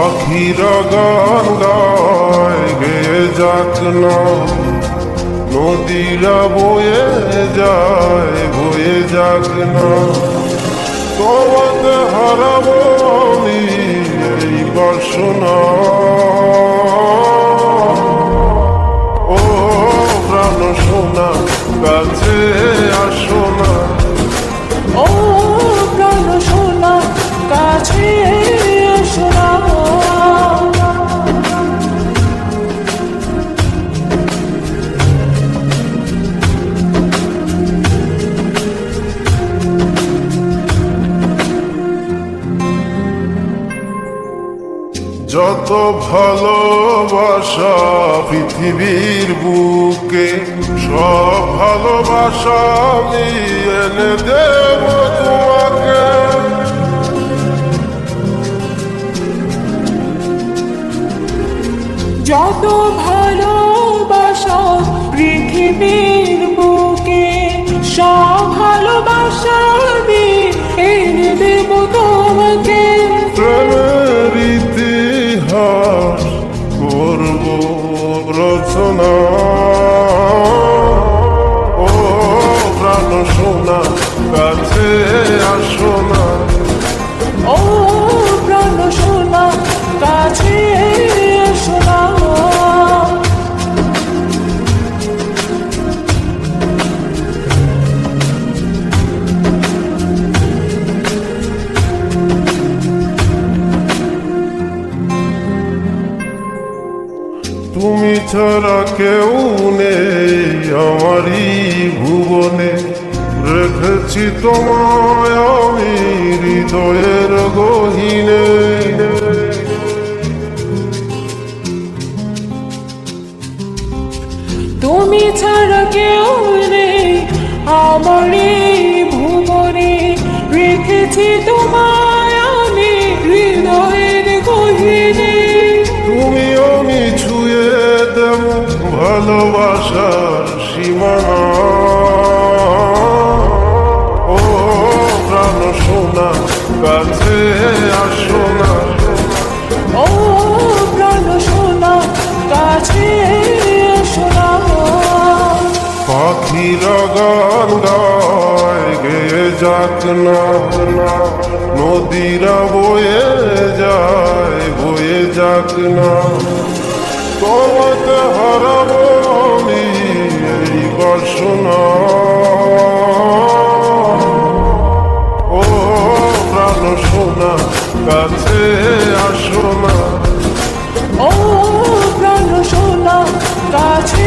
পাখিরা গান গায় যাক না নদীরা বয়ে যায়, বয়ে যাক না তোমাকে হারাবো এই বাসনা। যত ভালোবাসা পৃথিবীর বুকে সব ভালোবাসা আমি এনে দেব তোমাকে। যত করব রচনা ও প্রাণ তুমি ছাড়া কেউ নেই আমারই ভুবনে। রেখেছি তোমায় আমি হৃদয়ের গহিনে। তুমি ছাড়া কেউ নেই আমার এই ভুবনে। রেখেছি তোমায় ভালোবাসার সীমানা ও প্রাণ সোনা কাছে আসো না। ও প্রাণ সোনা কাছে এসো না পাখিরা নদীরা বয়ে যায়, বয়ে যাক না। তোমাকে হারাবো বাসনা ও প্রাণ সোনা কাছে আসো না। ও প্রাণ সোনা কাছে